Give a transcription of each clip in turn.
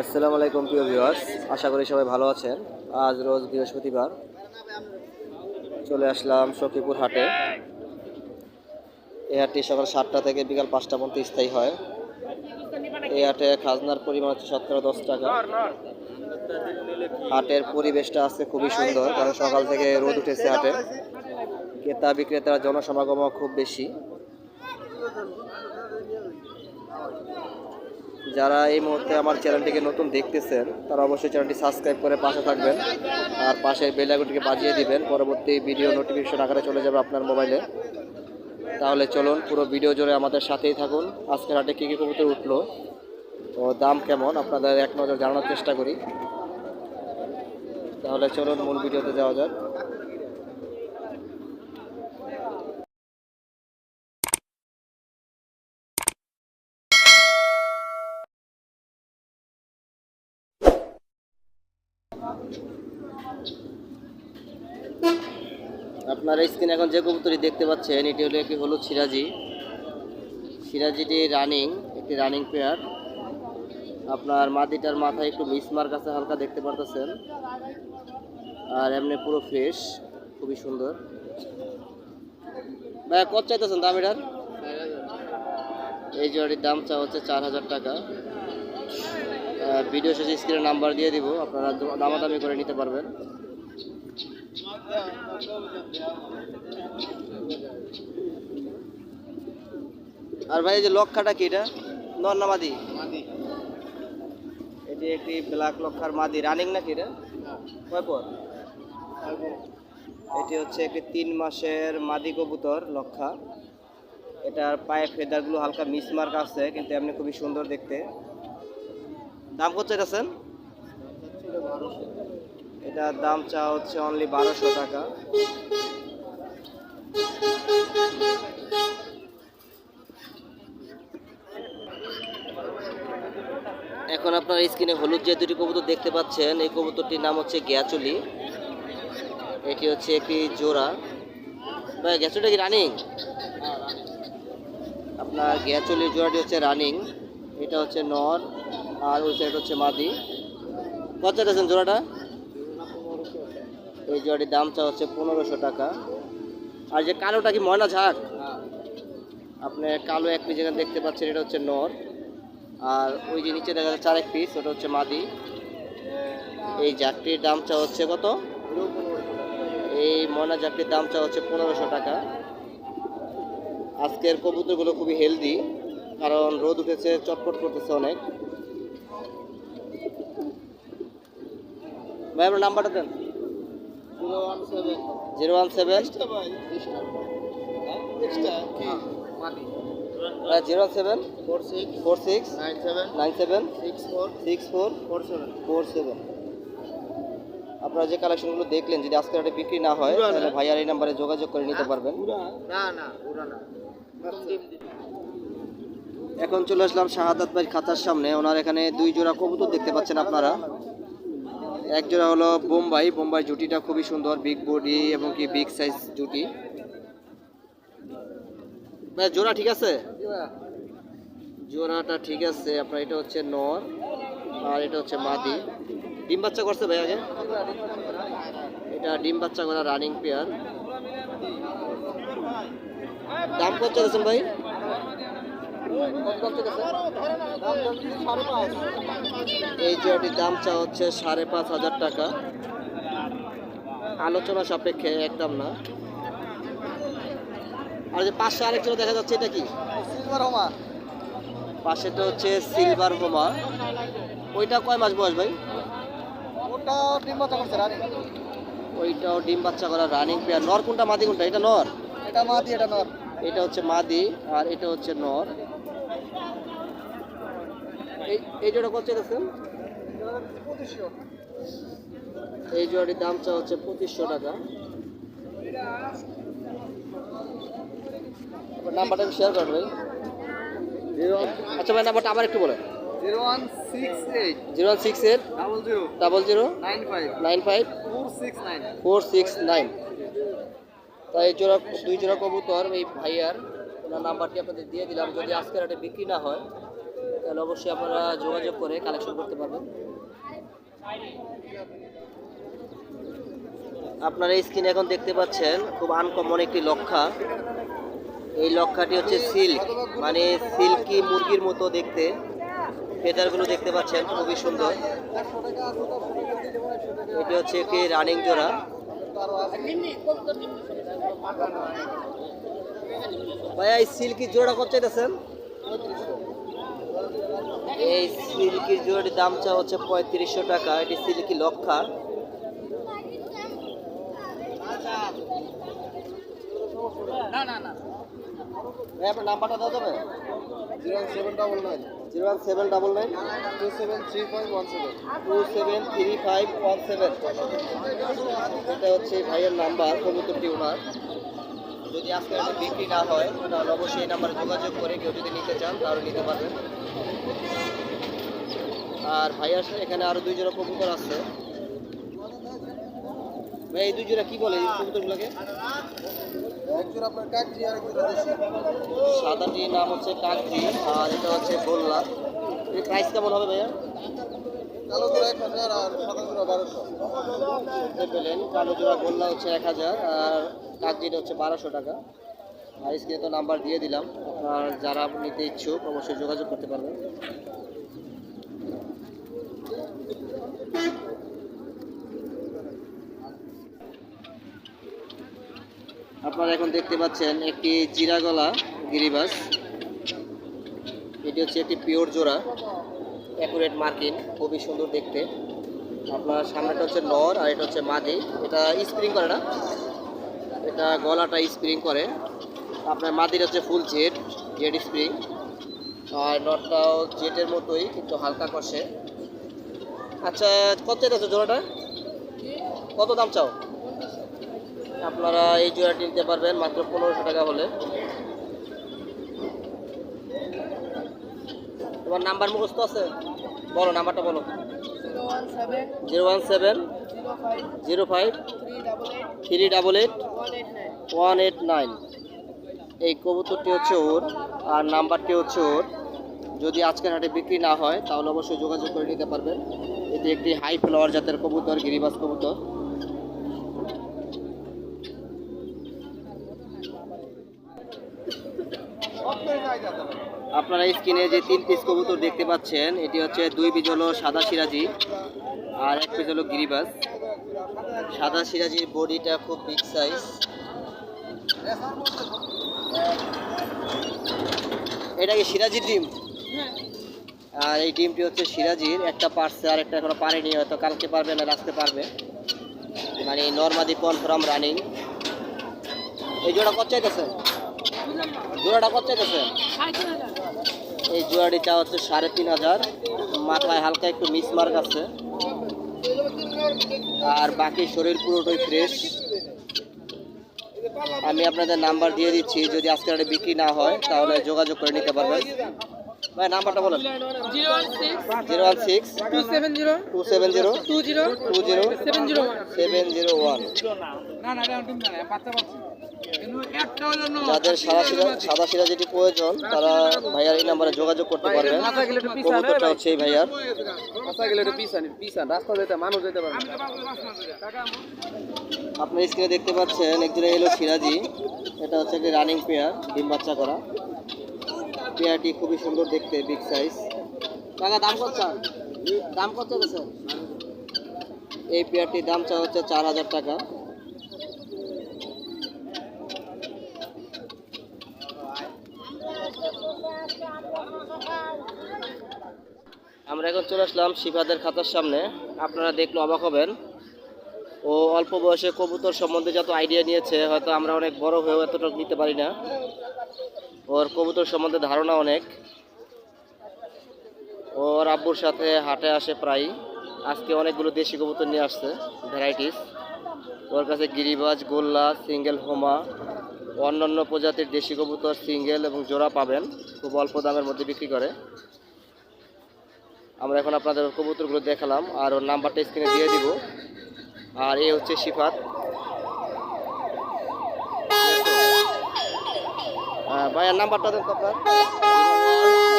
আসসালামু আলাইকুম, প্রিয় ভিউয়ার্স আশা করি সবাই ভালো আছেন। আজ রোজ বৃহস্পতিবার। চলে আসলাম সখীপুর হাটে। এই হাটটি সকাল সাতটা থেকে বিকাল পাঁচটা পর্যন্ত স্থায়ী হয়। এই হাটে খাজনার পরিমাণ হচ্ছে শতকরা দশ টাকা। হাটের পরিবেশটা আছে খুবই সুন্দর, কারণ সকাল থেকে রোদ উঠেছে হাটে। ক্রেতা বিক্রেতার জনসমাগমও খুব বেশি। যারা এই মুহূর্তে আমার চ্যানেলটিকে নতুন দেখতেছেন, তারা অবশ্যই চ্যানেলটি সাবস্ক্রাইব করে পাশে থাকবেন আর পাশের বেল আইকনটিকে বাজিয়ে দিবেন। পরবর্তী ভিডিও নোটিফিকেশন আকারে চলে যাবে আপনার মোবাইলে তাহলে চলুন, পুরো ভিডিও জুড়ে আমাদের সাথেই থাকুন। আজকের হাটে কী কী কবুতর উঠল, ও দাম কেমন, আপনাদের এক নজর জানানোর চেষ্টা করি। তাহলে চলুন, মূল ভিডিওতে যাওয়া যাক। আপনারা স্ক্রিনে এখন যে কবুতরই দেখতে পাচ্ছেন এটি হলো একটি হলুদ সিরাজি। সিরাজিটি রানিং একটি রানিং পেয়ার আপনার মাদিটার মাথায় একটু মিসমার্ক আছে হালকা দেখতে পারতেছেন। আর এমনি পুরো ফ্রেশ খুবই সুন্দর। ভাইয়া কত চাইতেছেন দাম এটার? এই জোড়াটির দাম চা হচ্ছে চার হাজার টাকা। ভিডিও শেষে স্ক্রিনে নাম্বার দিয়ে দিব। আপনারা দামাদামি করে নিতে পারবেন। আর ভাই এই যে লক্ষাটা কি এটা? নর না মাদি? এটি একটি ব্ল্যাক লক্ষার মাদি। রানিং নাকি এটা? কয় পর? এটি হচ্ছে একটি তিন মাসের মাদি কবুতর লক্ষা। এটার পায়ে ফেদারগুলো হালকা মিসমার্ক আছে কিন্তু এমনি খুবই সুন্দর দেখতে। দাম কত চাইতেছেন? এটার দাম চা হচ্ছে অনলি বারোশো টাকা। এখন আপনার স্ক্রিনে হলুদ যে দুটি কবুতর দেখতে পাচ্ছেন, এই কবুতরটির নাম হচ্ছে গ্যাচুলি। এটি হচ্ছে একটি জোড়া। ভাই, গ্যাচুলিটা কি রানিং? আপনার গ্যাচুলির জোড়াটি হচ্ছে রানিং। এটা হচ্ছে নর। আর ওই সাইড হচ্ছে মাদি। কত চাইতেছেন জোড়াটা? এই জোড়াটির দাম চা হচ্ছে পনেরোশো টাকা। আর যে কালোটা কি ময়না ঝাঁক আপনি কালো এক পিস যেখানে দেখতে পাচ্ছেন, এটা হচ্ছে নর। আর ওই যে নিচে দেখা যাচ্ছে আরেক পিস ওটা হচ্ছে মাদি। এই জাকটির দাম চা হচ্ছে কত? এই ময়না জাকটির দাম চা হচ্ছে পনেরোশো টাকা। আজকের কবুতরগুলো খুবই হেলদি কারণ রোদ উঠেছে, চটপট করতেছে অনেক। ভাই আপনার নাম্বারটা দেন। Zero one seven. Zero one money zero one seven. Four six. Four six. Nine seven. Nine seven. Six four six four four seven. Four seven আপনারা যে কালেকশনগুলো দেখলেন যদি আজকে রাতে বিক্রি না হয়? তাহলে ভাইয়ার এই নাম্বারে যোগাযোগ করে নিতে পারবেন। না না না এখন চলে আসলাম শাহাদাত ভাই খাতার সামনে। ওনার এখানে দুই জোড়া কবুতর দেখতে পাচ্ছেন আপনারা। এক জোড়া হলো বোম্বাই। বোম্বাই জুটিটা খুবই সুন্দর বিগ বডি এবং কি বিগ সাইজ জুটি। জোড়া ঠিক আছে? জোড়াটা ঠিক আছে, আপনার এটা হচ্ছে নর আর এটা হচ্ছে মাদি। ডিম বাচ্চা করছে ভাই আগে? এটা ডিম বাচ্চা করা রানিং পেয়ার দাম কত চাইছেন ভাই? এই জোড়াটির দাম চা হচ্ছে সাড়ে পাঁচ হাজার টাকা। আলোচনা সাপেক্ষে একদম না। আর যে পাশে আরেক জোড়া দেখা যাচ্ছে এটা কি? সিলভার হোমা পাশেটা হচ্ছে সিলভার হোমা ওইটা কয় মাস বয়স ভাই? ওটা ডিম বাচ্চা করছে রানি। ওইটাও ডিম বাচ্চা করা রানিং পেয়ার নর কোনটা? মাদি কোনটা? এটা নর? এটা মাদি এটা নর। এটা হচ্ছে মাদি আর এটা হচ্ছে নর। এই জোড়া কত চাইতেছেন? এই দাম চা হচ্ছে পঁচিশশো টাকা। নাম্বারটা শেয়ার করেন ভাই। আচ্ছা ভাই, নাম্বারটা আবার একটু বলেন। Zero one six eight. Zero eight double zero double zero nine nine five nine জোড়া, দুই জোড়া কবুতর, এই ভাইয়ার, ওনার নাম্বারটি আপনাদের দিয়ে দিলাম। যদি আজকের হাটে বিক্রি না হয় তাহলে অবশ্যই আপনারা যোগাযোগ করে কালেকশন করতে পারবেন। আপনারা স্ক্রিনে এখন দেখতে পাচ্ছেন, খুব আনকমন একটি লক্ষা। এই লক্ষাটি হচ্ছে সিল্ক মানে সিল্কি মুরগির মতো দেখতে। ফেদারগুলো দেখতে পাচ্ছেন, খুবই সুন্দর। এটি হচ্ছে একটি রানিং জোড়া। ভাইয়া, এই সিল্কি জোড়া কত চাইতেছেন? এই সিল্কি জোড়াটির দাম চা হচ্ছে পঁয়ত্রিশশো টাকা। এটি সিল্কি লক্ষা। ভাই আপনার নাম্বারটা দাও যাবে zero seven double nine. Zero one seven double nine. Two seven three five one seven two seven three five one seven এটা হচ্ছে ভাইয়ের নাম্বার কবুতরটি ওনার যদি আজকে বিক্রি না হয় তাহলে অবশ্যই এই নাম্বারে যোগাযোগ করে কেউ যদি নিতে চান তাহলে নিতে পারবেন। আর ভাইয়ার সাথে এখানে আরও দুই জোড়া কবুতর আছে। ভাই এই দুই জোড়া কি বলে এই কবুতরগুলোকে? সাদাটির নাম হচ্ছে কাকজি আর এটা হচ্ছে গোল্লা। এর প্রাইস কেমন হবে ভাইয়া? কালো জোড়া এক হাজার আর সাদা জোড়া বারোশো। পেলেন কালো জোড়া গোল্লা হচ্ছে এক হাজার আর কাকজিটা হচ্ছে বারোশো টাকা। আর স্ক্রিনে তো নাম্বার দিয়ে দিলাম। আপনার যারা নিতে ইচ্ছুক, অবশ্যই যোগাযোগ করতে পারবেন। আপনারা এখন দেখতে পাচ্ছেন একটি জিরা গলা গিরিবাস। এটি হচ্ছে একটি পিওর জোড়া অ্যাকুরেট মার্কিন খুবই সুন্দর দেখতে। আপনার সামনেটা হচ্ছে নর আর এটা হচ্ছে মাদি। এটা স্প্রিং করে না? এটা গলাটা স্প্রিং করে। আপনার মাদির হচ্ছে ফুল জেট জেড স্প্রিং। আর নটটাও জেটের মতোই কিন্তু হালকা কষে। আচ্ছা কত আছে জোড়াটা? কত দাম চাও? আপনারা এই জোড়াটি নিতে পারবেন মাত্র পনেরোশো টাকা হলে। তোমার নাম্বার মুখস্থ আছে? বলো, নাম্বারটা বলো। Zero one seven, zero five three double eight, one eight nine. এই কবুতরটি হচ্ছে ওর, আর নাম্বারটি হচ্ছে ওর। যদি আজকের হাটে বিক্রি না হয়, তাহলে অবশ্যই যোগাযোগ করে নিতে পারবেন। এটি একটি হাই ফ্লাওয়ার জাতের কবুতর গিরিবাস কবুতর। আপনারা স্ক্রিনে যে তিন পিস কবুতর দেখতে পাচ্ছেন, এটি হচ্ছে দুই পিস হলো সাদা সিরাজি, আর এক পিস হলো গিরিবাস সাদা সিরাজির বডিটা খুব বিগ সাইজ এটা কি সিরাজির ডিম? আর এই ডিমটি হচ্ছে সিরাজির একটা পারছে আর একটা এখনও পারেনি হয়তো কালকে পারবে না রাখতে পারবে। মানে নর্মাদি কনফার্ম রানিং এই জোড়া কত চাইতেছে? জোড়াটা কত চাইতেছে? এই জোড়াটিটা হচ্ছে সাড়ে তিন হাজার। মাথায় হালকা একটু মিসমার্ক আছে। আর বাকি শরীর পুরোটাই ফ্রেশ আমি আপনাদের নাম্বার দিয়ে দিচ্ছি যদি আজকে এটা বিক্রি না হয় তাহলে যোগাযোগ করে নিতে পারবেন। ভাই নাম্বারটা বলেন। Zero one six zero one six two seven zero two seven zero two zero two zero seven zero seven zero one না না যাদের সাদা সিরা যেটি প্রয়োজন তারা ভাইয়ার এই নাম্বারে যোগাযোগ করতে পারবেন। কবুতরটা হচ্ছে এই ভাইয়ার। আপনার স্ক্রিনে দেখতে পাচ্ছেন একজনে এলো সিরাজি। এটা হচ্ছে একটি রানিং পেয়ার ডিম বাচ্চা করা। পেয়ারটি খুবই সুন্দর দেখতে বিগ সাইজ টাকা দাম কত দাম কত এই পেয়ারটির দাম চা হচ্ছে চার হাজার টাকা। আমরা এখন চলে আসলাম শিফাদের খাতার সামনে। আপনারা দেখলে অবাক হবেন। ও অল্প বয়সে কবুতর সম্বন্ধে যত আইডিয়া নিয়েছে, হয়তো আমরা অনেক বড় হয়েও এতটা নিতে পারি না। ওর কবুতর সম্বন্ধে ধারণা অনেক। ওর আব্বুর সাথে হাটে আসে প্রায় আজকে অনেকগুলো দেশি কবুতর নিয়ে আসছে ভ্যারাইটিস ওর কাছে গিরিবাজ, গোল্লা সিঙ্গেল হোমা। অন্যান্য প্রজাতির দেশি কবুতর সিঙ্গেল এবং জোড়া পাবেন। খুব অল্প দামের মধ্যে বিক্রি করে। আমরা এখন আপনাদের কবুতরগুলো দেখালাম আর ওর নাম্বারটা স্ক্রিনে দিয়ে দিব। আর এ হচ্ছে সিফাত আহ, ভাইয়ার নাম্বারটা দেন আপনার।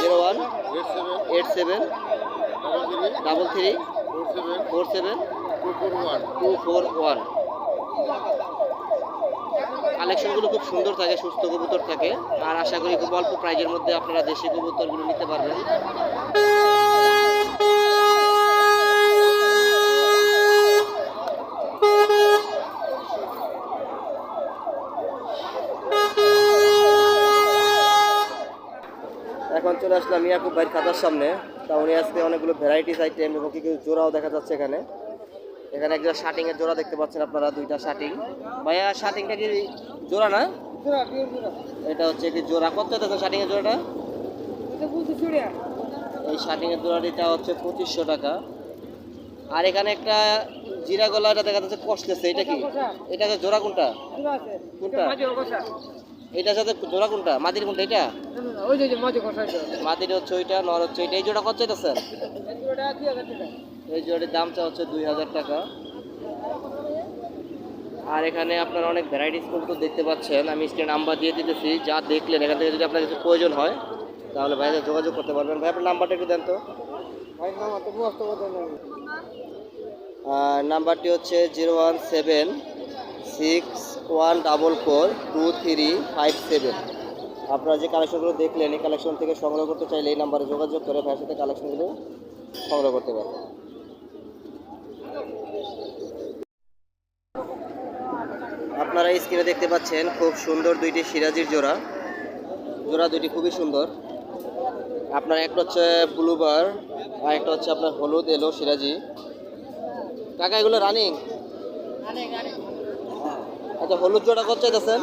Zero one eight seven double three four seven two four one two four one. কালেকশনগুলো খুব সুন্দর থাকে, সুস্থ কবুতর থাকে। আর আশা করি খুব অল্প প্রাইজের মধ্যে আপনারা দেশি কবুতরগুলো নিতে পারবেন। এখন চলে আসলাম ইয়াকুব ভাইয়ের খাতার সামনে। তা উনি আজকে অনেকগুলো ভ্যারাইটিস আইটেম এবং কিছু জোড়াও দেখা যাচ্ছে এখানে। এখানে একটা শার্টিং এর জোড়া দেখতে পাচ্ছেন আপনারা, দুইটা শার্টিং ভাইয়া শার্টিংটা কি জোড়া না? এটা হচ্ছে কি জোড়া। কত শার্টিং এর জোড়াটা? এই শার্টিং এর জোড়াটিটা হচ্ছে পঁচিশশো টাকা। আর এখানে একটা জিরা গলা এটা দেখা যাচ্ছে কষতেছে। এটা কি? এটা জোড়া কোনটা? কোনটা? এটার সাথে জোড়া কোনটা? মাদির কোনটা এটা? মাদির হচ্ছে ওইটা নর হচ্ছে ওইটা। এই জোড়া কত চাইতেছেন? এই জোড়াটির দামটা হচ্ছে দুই হাজার টাকা। আর এখানে আপনারা অনেক ভ্যারাইটিস কবুতর দেখতে পাচ্ছেন। আমি স্ক্রিন নাম্বার দিয়ে দিতেছি যা দেখলেন এখান থেকে যদি আপনার কিছু প্রয়োজন হয় তাহলে ভাইদের যোগাযোগ করতে পারবেন। ভাই আপনার নাম্বারটা একটু দেন তো। নাম্বারটি হচ্ছে zero one seven six one double four two three five seven আপনারা যে কালেকশনগুলো দেখলেন এই কালেকশন থেকে সংগ্রহ করতে চাইলে এই নাম্বারে যোগাযোগ করে ভাইয়ের সাথে কালেকশনগুলো সংগ্রহ করতে পারবেন আপনারা স্ক্রিনে দেখতে পাচ্ছেন খুব সুন্দর দুইটি সিরাজির জোড়া। জোড়া দুইটি খুবই সুন্দর। আপনার একটা হচ্ছে ব্লুবার আর একটা হচ্ছে আপনার হলুদ এলো সিরাজি। কাকা, এগুলো রানিং আচ্ছা হলুদ জোড়া কত চাইতেছেন?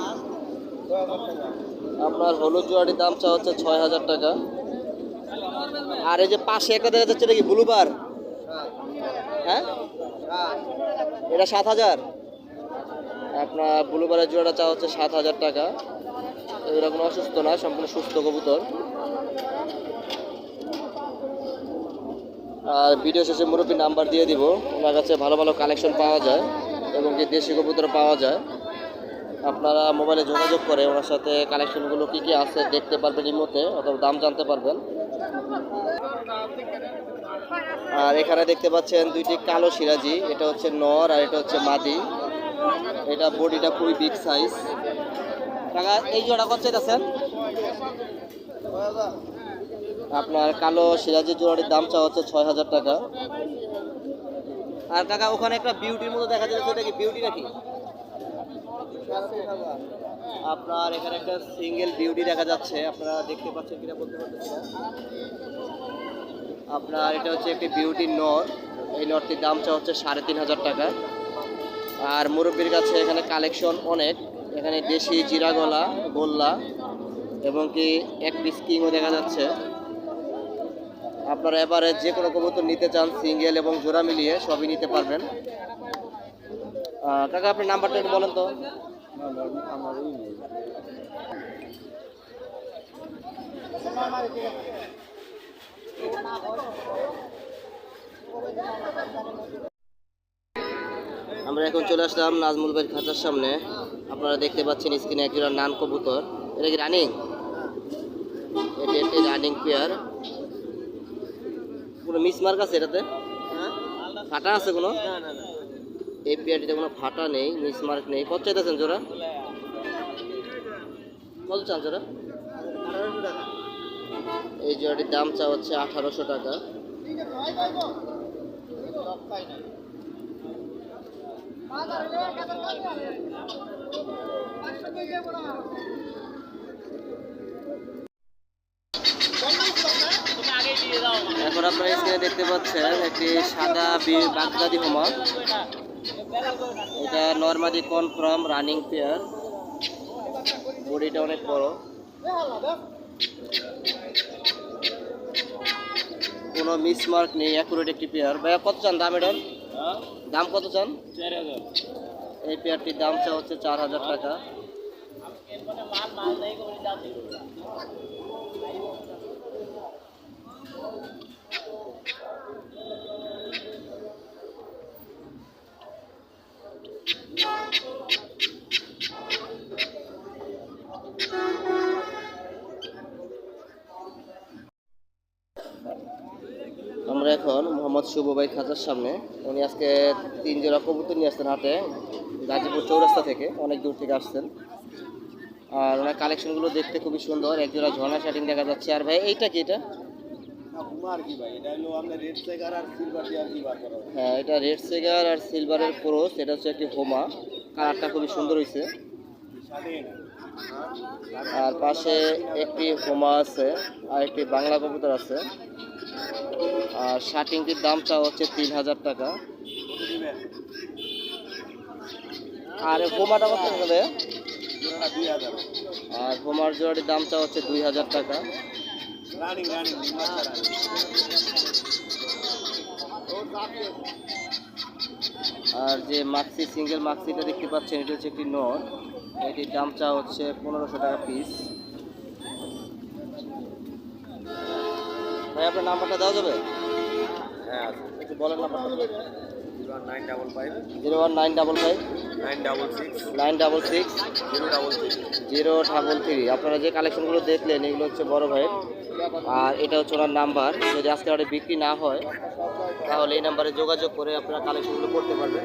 আপনার হলুদ জোড়াটির দাম চা হচ্ছে ছয় হাজার টাকা। আর এই যে পাশে একটা দেখা যাচ্ছে এটা কি ব্লুবার হ্যাঁ? এটা সাত হাজার? আপনার ব্লুবারের জোড়াটা চা হচ্ছে সাত হাজার টাকা। কোনো অসুস্থ না, সম্পূর্ণ সুস্থ কবুতর। আর ভিডিও শেষে মুরব্বী নাম্বার দিয়ে দিব। ওনার কাছে ভালো ভালো কালেকশন পাওয়া যায় এবং কি দেশি কবুতর পাওয়া যায়। আপনারা মোবাইলে যোগাযোগ করে ওনার সাথে কালেকশনগুলো কী কী আছে দেখতে পারবেন ইমোতে অথবা দাম জানতে পারবেন। আর এখানে দেখতে পাচ্ছেন দুইটি কালো সিরাজি, এটা হচ্ছে নর আর এটা হচ্ছে মাদি। এটা বডিটা খুবই বিগ সাইজ টাকা এই জোড়া কত চাইতেছেন? আপনার কালো সিরাজি জোড়াটির দাম চা হচ্ছে ছয় হাজার টাকা। আর কাকা, ওখানে একটা বিউটির মতো দেখা যাচ্ছে ওটা কি বিউটি নাকি? আপনার এখানে একটা সিঙ্গেল বিউটি দেখা যাচ্ছে, আপনারা দেখতে পাচ্ছেন কিনা বলতে পারতেছি না। আপনার এটা হচ্ছে একটি বিউটি নর, এই নরটির দাম চা হচ্ছে সাড়ে তিন হাজার টাকা। আর মুরব্বীর কাছে এখানে কালেকশন অনেক। এখানে দেশি জিরা গলা গোল্লা এবং কি এক পিস কিংও দেখা যাচ্ছে। আপনারা এবারে যে কোনো কবুতর নিতে চান, সিঙ্গেল এবং জোড়া মিলিয়ে সবই নিতে পারবেন। কাকা, আপনার নাম্বারটা একটু বলেন তো। এখন চলে আসলাম নাজমুল ভাইয়ের খাঁচার সামনে। আপনারা দেখতে পাচ্ছেন স্ক্রিনে একজোড়া নান কবুতর। এটা কি রানিং এটি একটি রানিং পেয়ার কোনো মিসমার্ক আছে এটাতে? ফাটা আছে কোনো? এই পেয়ারটিতে কোনো ফাটা নেই মিসমার্ক নেই। কত চাইতেছেন জোড়া? কত চান জোড়া? এই জোড়াটির দাম চা হচ্ছে আঠারোশো টাকা। এখন আপনারা স্ক্রিনে দেখতে পাচ্ছেন একটি সাদা বাগদাদি হোমা। এটা নর্মালি কনফার্ম রানিং পেয়ার। বডিটা অনেক বড়। কোনো মিসমার্ক নেই অ্যাকুরেট একটি পেয়ার। ভাইয়া, কত চান দাম এটার দাম কত চান? এই পেয়ারটির দাম চা হচ্ছে চার হাজার টাকা। শুভ ভাই খাঁচার সামনে। উনি আজকে তিন জোড়া কবুতর নিয়ে আসছেন হাটে, গাজীপুর চৌরাস্তা থেকে, অনেক দূর থেকে আসছেন। আর ওনার কালেকশনগুলো দেখতে খুবই সুন্দর, এক জোড়া ঝর্ণা শাটিং দেখা যাচ্ছে। আর ভাই, এইটা কি এটা? হ্যাঁ এটা রেড সেগার আর সিলভারের ক্রস এটা হচ্ছে একটি হোমা কালারটা খুবই সুন্দর হয়েছে আর পাশে একটি হোমা আছে আর একটি বাংলা কবুতর আছে। আর শার্টিংটির দামটা হচ্ছে তিন হাজার টাকা। আর হোমাটা কত হবে আর হোমার জোড়াটির দামটা হচ্ছে দুই হাজার টাকা। আর যে মাক্সি সিঙ্গেল মাক্সিটা দেখতে পাচ্ছেন এটা হচ্ছে একটি নট। এটির দামটা হচ্ছে পনেরোশো টাকা পিস ভাই আপনার নাম্বারটা দেওয়া যাবে? হ্যাঁ একটু বলেন নাম্বারটা। Zero one nine double five. Nine double six. Zero double three. আপনারা যে কালেকশনগুলো দেখলেন এগুলো হচ্ছে বড় ভাইয়ের। আর এটা হচ্ছে ওনার নাম্বার। যদি আজকে বিক্রি না হয়, তাহলে এই নাম্বারে যোগাযোগ করে আপনারা কালেকশনগুলো করতে পারবেন।